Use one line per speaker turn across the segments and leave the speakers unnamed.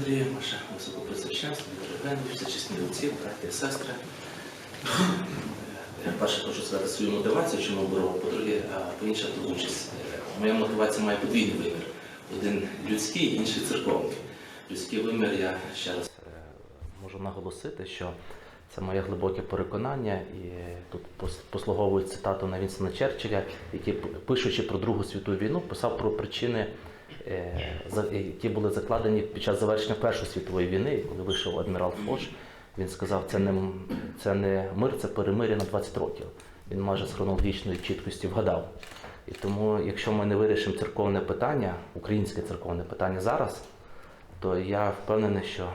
Андрію, ваше високопресвященство, Євгенович, всечесні отці, браті і сестри. Я перше хочу сказати свою мотивацію, чому беру, по-друге, а по-інше, участь. Моя мотивація має подвійний вимір. Один людський, інший церковний. Людський вимір я ще раз е, можу наголосити, що це моє глибоке переконання, і тут пос- послуговую цитату на Вінсона Черчилля, який, пишучи про Другу світову війну, писав про причини, які були закладені під час завершення Першої світової війни, коли вийшов адмірал Фош. Він сказав, це не, це не мир, це перемир'я на 20 років. Він майже з хронологічної чіткості вгадав. І тому, якщо ми не вирішимо церковне питання, українське церковне питання зараз, то я впевнений, що е,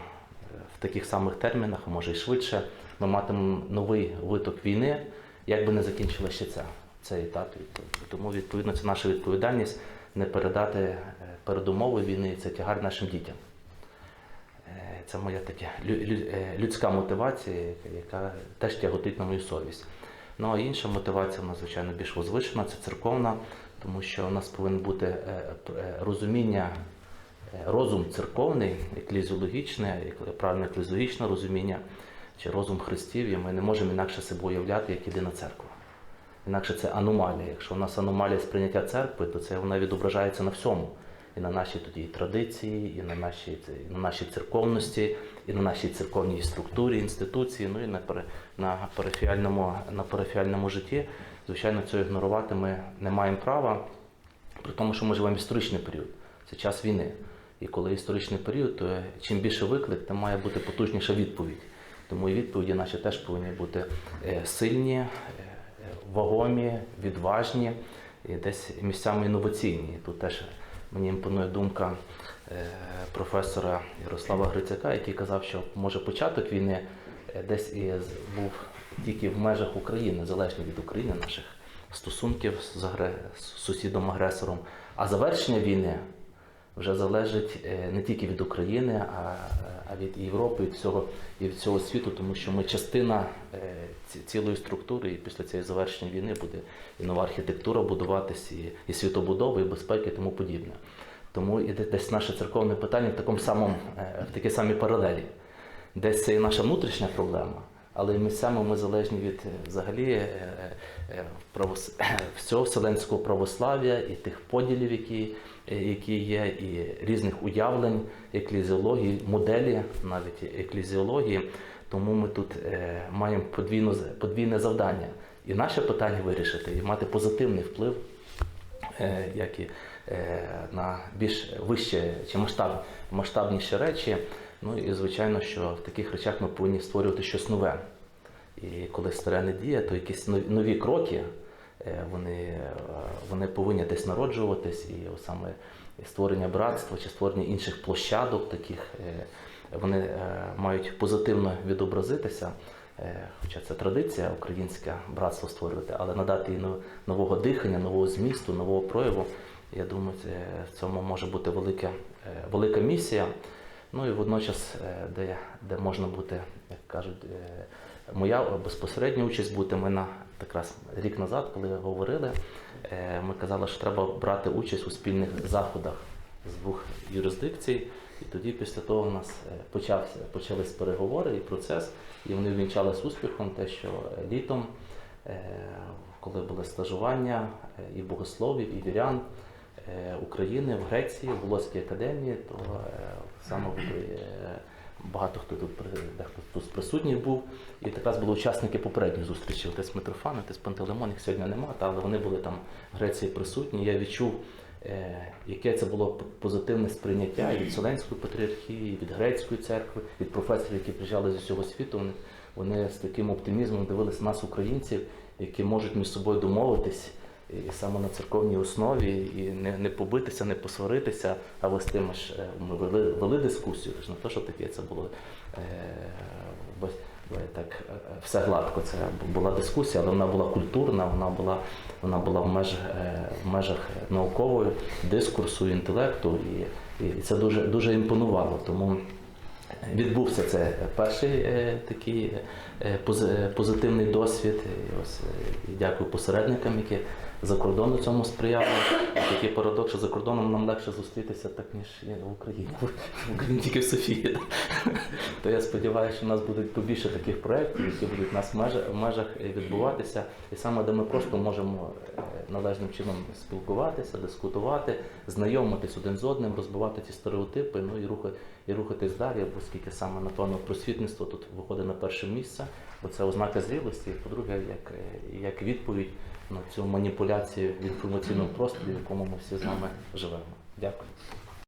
в таких самих термінах, може і швидше, ми матимемо новий виток війни, як би не закінчилося ще це, цей етап. Тому, відповідно, це наша відповідальність не передати е, передумови війни, це тягар нашим дітям. Е, Це моя така е, людська мотивація, яка- теж тяготить на мою совість. Ну а інша мотивація, вона, звичайно, більш возвишена, це церковна, тому що у нас повинно бути розуміння, розум церковний, еклезіологічне, ек- правильне еклезіологічне розуміння чи розум Христів, і ми не можемо інакше себе уявляти, як єдина церква. Інакше це аномалія. Якщо у нас аномалія сприйняття церкви, то це вона відображається на всьому. І на нашій тоді традиції, і на нашій, і на нашій церковності, і на нашій церковній структурі, інституції, ну і на, на, парафіальному, на парафіальному житті. Звичайно, цього ігнорувати ми не маємо права, при тому, що ми живемо в історичний період. Це час війни. І коли історичний період, то чим більше виклик, тим має бути потужніша відповідь. Тому і відповіді наші теж повинні бути е, сильні, е, вагомі, відважні і десь місцями інноваційні. Тут теж мені імпонує думка е, професора Ярослава Грицяка, який казав, що може початок війни е, десь і був тільки в межах України, залежно від України, наших стосунків з, агре... з сусідом-агресором. А завершення війни вже залежить е, не тільки від України, а від Європи, від всього і всього світу, тому що ми частина е, цілої структури, і після цієї завершення війни буде і нова архітектура будуватись, і, і світобудова, і безпеки, і тому подібне. Тому і десь наше церковне питання в такому самому, е, в такій самій паралелі. Десь це і наша внутрішня проблема, але місцями ми залежні від е, взагалі е, е, правос... всього вселенського православ'я і тих поділів, які, які є, і різних уявлень, еклезіології, моделі навіть еклезіології. Тому ми тут маємо подвійну, подвійне завдання. І наше питання вирішити, і мати позитивний вплив як і на більш вище чи масштаб, масштабніші речі. Ну і звичайно, що в таких речах ми повинні створювати щось нове. І коли старе не діє, то якісь нові, кроки е, вони, е, вони повинні десь народжуватись, і саме створення братства чи створення інших площадок таких, е, вони мають позитивно відобразитися. Хоча це традиція українське братство створювати, але надати їй нового дихання, нового змісту, нового прояву. Я думаю, в цьому може бути велика, велика місія. Ну і водночас, е, де, де можна бути, як кажуть, е, моя безпосередня участь бути. Ми на якраз рік назад, коли говорили, е, ми казали, що треба брати участь у спільних заходах з двох юрисдикцій. І тоді після того у нас почався, почались переговори і процес, і вони ввінчались успіхом, те, що літом, коли були стажування і богословів, і вірян України в Греції, в Волоській академії, то е, саме е, багато хто тут дехто тут присутній був. І якраз були учасники попередніх зустрічей. Отець Митрофан, отець Пантелеймон, їх сьогодні немає, але вони були там в Греції присутні. Я відчув, е, яке це було позитивне сприйняття від Вселенської патріархії, від грецької церкви, від професорів, які приїжджали з усього світу. Вони, вони з таким оптимізмом дивилися нас, українців, які можуть між собою домовитись. І саме на церковній основі, і не, не побитися, не посваритися, а вести ми ж е, ми вели, вели дискусію. Ж не те, що таке це було е, без- е, так е, все гладко. Це була дискусія, але вона була культурна, вона була, вона була в межах, е, в межах наукової дискурсу, інтелекту, і, і це дуже, дуже імпонувало. Тому Відбувся це перший е, такий е, пози- позитивний досвід. І ось е, дякую посередникам, які за кордону цьому сприяли. Такий парадокс, що за кордоном нам легше зустрітися, так ніж є в Україні. В Україні тільки в Софії. То я сподіваюся, що у нас будуть побільше таких проєктів, які будуть у нас в межах, в відбуватися, і саме де ми просто можемо належним чином спілкуватися, дискутувати, знайомитись один з одним, розбивати ті стереотипи, ну і рухати і рухатись далі, оскільки саме напевно просвітництво тут виходить на перше місце, бо це ознака зрілості. І, по-друге, як, як відповідь на цю маніпуляцію в інформаційному просторі, в якому ми всі з вами живемо. Дякую.